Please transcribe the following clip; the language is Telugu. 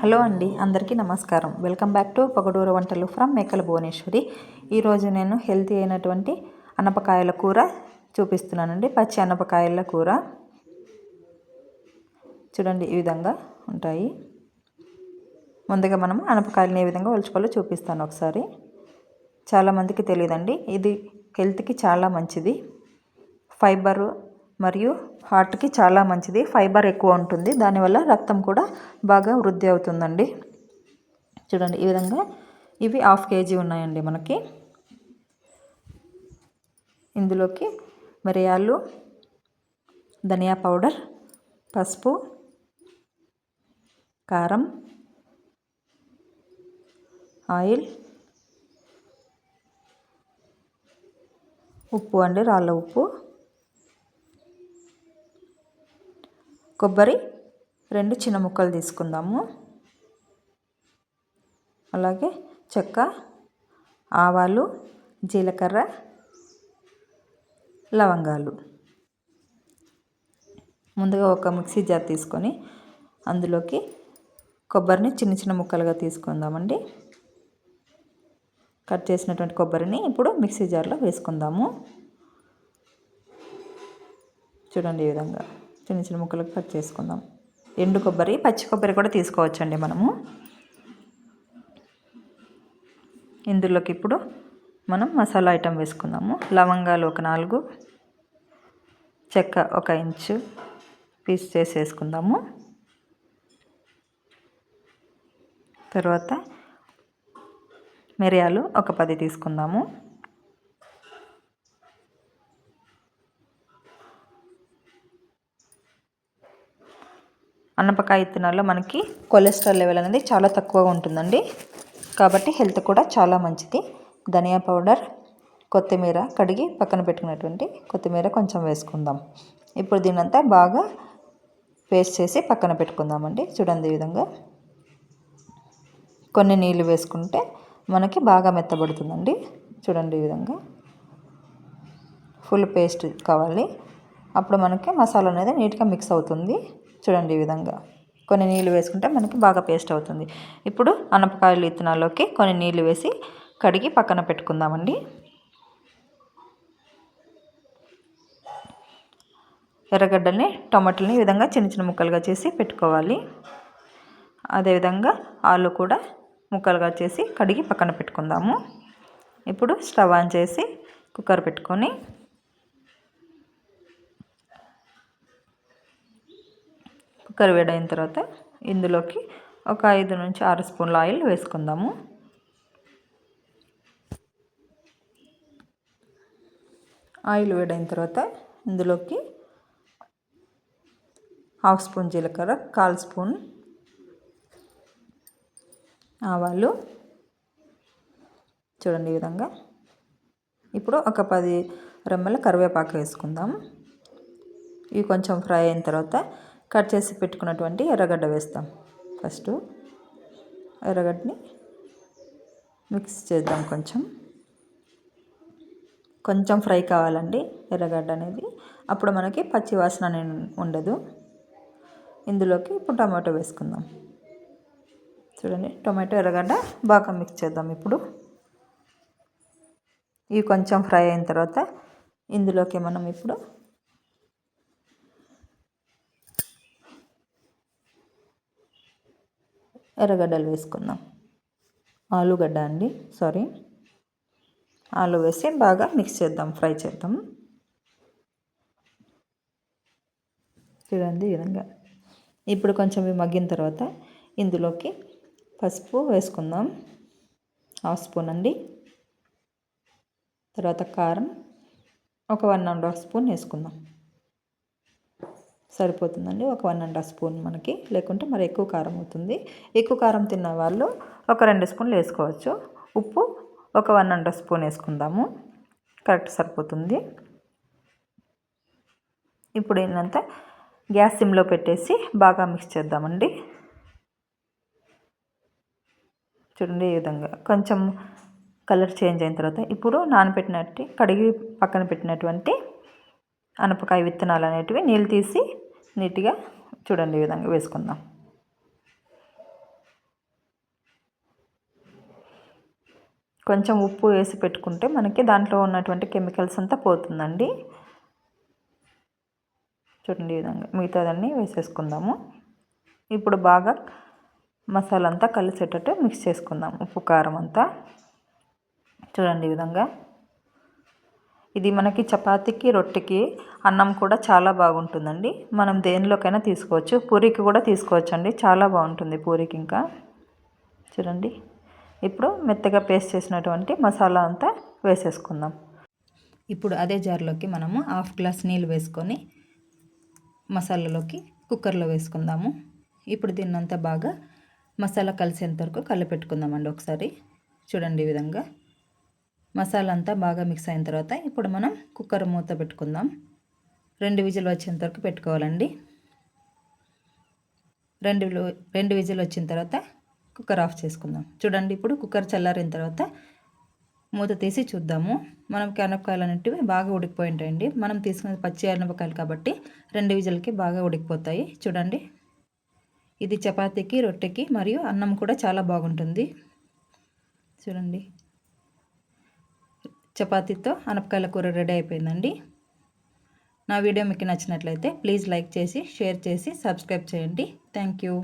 హలో అండి అందరికీ నమస్కారం. వెల్కమ్ బ్యాక్ టు పొగడూర వంటలు ఫ్రమ్ మేకల భువనేశ్వరి. ఈరోజు నేను హెల్తీ అయినటువంటి అనపకాయల కూర చూపిస్తున్నానండి. పచ్చి అనపకాయల కూర. చూడండి ఈ విధంగా ఉంటాయి. ముందుగా మనం అనపకాయలను ఏ విధంగా ఒలుచుకోవాలో చూపిస్తాను ఒకసారి. చాలామందికి తెలియదండి ఇది హెల్త్కి చాలా మంచిది. ఫైబరు మరియు హార్ట్కి చాలా మంచిది ఫైబర్ ఎక్కువ ఉంటుంది. దానివల్ల రక్తం కూడా బాగా వృద్ధి అవుతుందండి. చూడండి ఈ విధంగా ఇవి హాఫ్ కేజీ ఉన్నాయండి మనకి. ఇందులోకి మిరియాలు ధనియా పౌడర్ పసుపు కారం ఆయిల్ ఉప్పు అండి రాళ్ళ ఉప్పు. కొబ్బరి రెండు చిన్న ముక్కలు తీసుకుందాము. అలాగే చెక్క ఆవాలు జీలకర్ర లవంగాలు. ముందుగా ఒక మిక్సీ జార్ తీసుకొని అందులోకి కొబ్బరిని చిన్న చిన్న ముక్కలుగా తీసుకుందామండి. కట్ చేసినటువంటి కొబ్బరిని ఇప్పుడు మిక్సీ జార్లో వేసుకుందాము. చూడండి ఈ విధంగా. చిన్న చిన్న ముక్కలకు కట్ చేసుకుందాం. ఎండు కొబ్బరి పచ్చి కొబ్బరి కూడా తీసుకోవచ్చండి మనము. ఇందులోకి ఇప్పుడు మనం మసాలా ఐటెం వేసుకుందాము. లవంగాలు ఒక నాలుగు చెక్క ఒక ఇంచు పీస్ చేసి వేసుకుందాము. తర్వాత మిరియాలు ఒక పది తీసుకుందాము. మినపకాయ ఇత్తనాల్లో మనకి కొలెస్ట్రాల్ లెవెల్ అనేది చాలా తక్కువగా ఉంటుందండి. కాబట్టి హెల్త్ కూడా చాలా మంచిది. ధనియా పౌడర్ కొత్తిమీర కడిగి పక్కన పెట్టుకున్నటువంటి కొత్తిమీర కొంచెం వేసుకుందాం. ఇప్పుడు దీనంతా బాగా పేస్ట్ చేసి పక్కన పెట్టుకుందామండి. చూడండి ఈ విధంగా. కొన్ని నీళ్ళు వేసుకుంటే మనకి బాగా మెత్తబడుతుందండి. చూడండి ఈ విధంగా. ఫుల్ పేస్ట్ కావాలి. అప్పుడు మనకి మసాలా అనేది నీట్గా మిక్స్ అవుతుంది. చూడండి ఈ విధంగా. కొన్ని నీళ్ళు వేసుకుంటే మనకి బాగా పేస్ట్ అవుతుంది. ఇప్పుడు అనపకాయలు ఇత్తనాల్లోకి కొన్ని నీళ్ళు వేసి కడిగి పక్కన పెట్టుకుందామండి. ఎర్రగడ్డల్ని టమాటాలని ఈ విధంగా చిన్న చిన్న ముక్కలుగా చేసి పెట్టుకోవాలి. అదేవిధంగా ఆలు కూడా ముక్కలుగా చేసి కడిగి పక్కన పెట్టుకుందాము. ఇప్పుడు స్టవ్ ఆన్ చేసి కుక్కర్ పెట్టుకొని కుక్కర్ వేడైన తర్వాత ఇందులోకి ఒక ఐదు నుంచి ఆరు స్పూన్ల ఆయిల్ వేసుకుందాము. ఆయిల్ వేడైన తర్వాత ఇందులోకి హాఫ్ స్పూన్ జీలకర్ర కాల్ స్పూన్ ఆవాలు. చూడండి ఈ విధంగా. ఇప్పుడు ఒక పది రెమ్మల కరివేపాకు వేసుకుందాం. ఇవి కొంచెం ఫ్రై అయిన తర్వాత కట్ చేసి పెట్టుకున్నటువంటి ఎర్రగడ్డ వేస్తాం. ఫస్ట్ ఎర్రగడ్డని మిక్స్ చేద్దాం కొంచెం. కొంచెం ఫ్రై కావాలండి ఎర్రగడ్డ అనేది. అప్పుడు మనకి పచ్చి వాసన ఉండదు. ఇందులోకి ఇప్పుడు టమాటో వేసుకుందాం. చూడండి టొమాటో ఎర్రగడ్డ బాగా మిక్స్ చేద్దాం ఇప్పుడు. ఇవి కొంచెం ఫ్రై అయిన తర్వాత ఇందులోకి మనం ఇప్పుడు ఎర్రగడ్డలు వేసుకుందాం. ఆలుగడ్డ అండి సారీ. ఆలు వేసి బాగా మిక్స్ చేద్దాం ఫ్రై చేద్దాం. చూడండి ఈ విధంగా. ఇప్పుడు కొంచెం మగ్గిన తర్వాత ఇందులోకి పసుపు వేసుకుందాం. హాఫ్ స్పూన్ అండి. తర్వాత కారం ఒక వన్ అండ్ హాఫ్ స్పూన్ వేసుకుందాం. సరిపోతుందండి. ఒక వన్ అండ్ హాఫ్ స్పూన్ మనకి. లేకుంటే మరి ఎక్కువ కారం అవుతుంది. ఎక్కువ కారం తిన్న వాళ్ళు ఒక రెండు స్పూన్లు వేసుకోవచ్చు. ఉప్పు ఒక వన్ అండ్ హాఫ్ స్పూన్ వేసుకుందాము. కరెక్ట్ సరిపోతుంది. ఇప్పుడు ఏంటంటే గ్యాస్ సిమ్లో పెట్టేసి బాగా మిక్స్ చేద్దామండి. చూడండి ఈ విధంగా. కొంచెం కలర్ చేంజ్ అయిన తర్వాత ఇప్పుడు నానబెట్టినట్టు కడిగి పక్కన పెట్టినటువంటి అనపకాయ విత్తనాలు అనేటివి నీళ్ళు తీసి నీట్గా చూడండి ఈ విధంగా వేసుకుందాం. కొంచెం ఉప్పు వేసి పెట్టుకుంటే మనకి దాంట్లో ఉన్నటువంటి కెమికల్స్ అంతా పోతుందండి. చూడండి ఈ విధంగా మిగతాదన్నీ వేసేసుకుందాము. ఇప్పుడు బాగా మసాలా అంతా కలిసేటట్టు మిక్స్ చేసుకుందాం. ఉప్పు కారం అంతా. చూడండి ఈ విధంగా. ఇది మనకి చపాతీకి రొట్టెకి అన్నం కూడా చాలా బాగుంటుందండి. మనం దేనిలోకైనా తీసుకోవచ్చు. పూరికి కూడా తీసుకోవచ్చు అండి చాలా బాగుంటుంది పూరికి ఇంకా. చూడండి. ఇప్పుడు మెత్తగా పేస్ట్ చేసినటువంటి మసాలా అంతా వేసేసుకుందాం. ఇప్పుడు అదే జార్లోకి మనము హాఫ్ గ్లాస్ నీళ్ళు వేసుకొని మసాలాలోకి కుక్కర్లో వేసుకుందాము. ఇప్పుడు దీన్నంతా బాగా మసాలా కలిసేంత వరకు కలిపెట్టుకుందామండి ఒకసారి. చూడండి ఈ విధంగా. మసాలా అంతా బాగా మిక్స్ అయిన తర్వాత ఇప్పుడు మనం కుక్కర్ మూత పెట్టుకుందాం. రెండు విజిల్ వచ్చేంత వరకు పెట్టుకోవాలండి. రెండు రెండు విజిల్ వచ్చిన తర్వాత కుక్కర్ ఆఫ్ చేసుకుందాం. చూడండి ఇప్పుడు కుక్కర్ చల్లారిన తర్వాత మూత తీసి చూద్దాము. మనం అనపకాయలు అనేటివి బాగా ఉడికిపోయి ఉంటాయండి మనం తీసుకున్న పచ్చి అనపకాయలు కాబట్టి రెండు విజులకి బాగా ఉడికిపోతాయి. చూడండి ఇది చపాతీకి రొట్టెకి మరియు అన్నం కూడా చాలా బాగుంటుంది. చూడండి చపాతీతో అనపకాయల కూర రెడీ అయిపోయిందండి. నా వీడియో మీకు నచ్చినట్లయితే ప్లీజ్ లైక్ చేసి షేర్ చేసి సబ్స్క్రైబ్ చేయండి. Thank you.